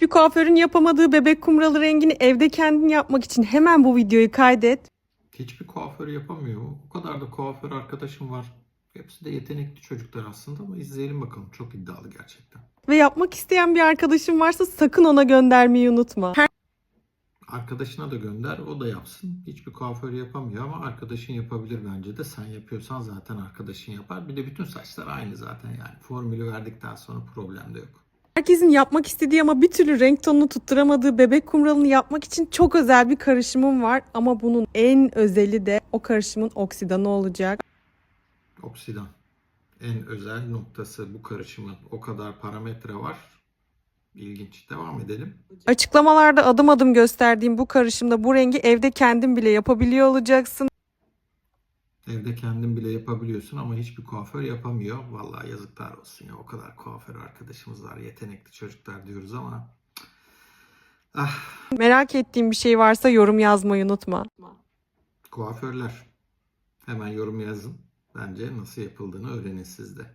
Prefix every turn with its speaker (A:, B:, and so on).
A: Bir kuaförün yapamadığı bebek kumralı rengini evde kendin yapmak için hemen bu videoyu kaydet.
B: Hiçbir kuaför yapamıyor. O kadar da kuaför arkadaşım var. Hepsi de yetenekli çocuklar aslında ama izleyelim bakalım. Çok iddialı gerçekten.
A: Ve yapmak isteyen bir arkadaşın varsa sakın ona göndermeyi unutma. Her
B: Arkadaşına da gönder, o da yapsın. Hiçbir kuaför yapamıyor ama arkadaşın yapabilir bence de. Sen yapıyorsan zaten arkadaşın yapar. Bir de bütün saçlar aynı zaten yani. Formülü verdikten sonra problem de yok.
A: Herkesin yapmak istediği ama bir türlü renk tonunu tutturamadığı bebek kumralını yapmak için çok özel bir karışımım var. Ama bunun en özeli de o karışımın oksidanı olacak.
B: Oksidan. En özel noktası bu karışımın. O kadar parametre var. İlginç. Devam edelim.
A: Açıklamalarda adım adım gösterdiğim bu karışımda bu rengi evde kendin bile yapabiliyor olacaksın.
B: Evde kendin bile yapabiliyorsun ama hiçbir kuaför yapamıyor. Vallahi yazıklar olsun ya. O kadar kuaför arkadaşımız var. Yetenekli çocuklar diyoruz ama. Ah
A: Merak ettiğin bir şey varsa yorum yazmayı unutma.
B: kuaförler. Hemen yorum yazın. Bence nasıl yapıldığını öğrenin siz de.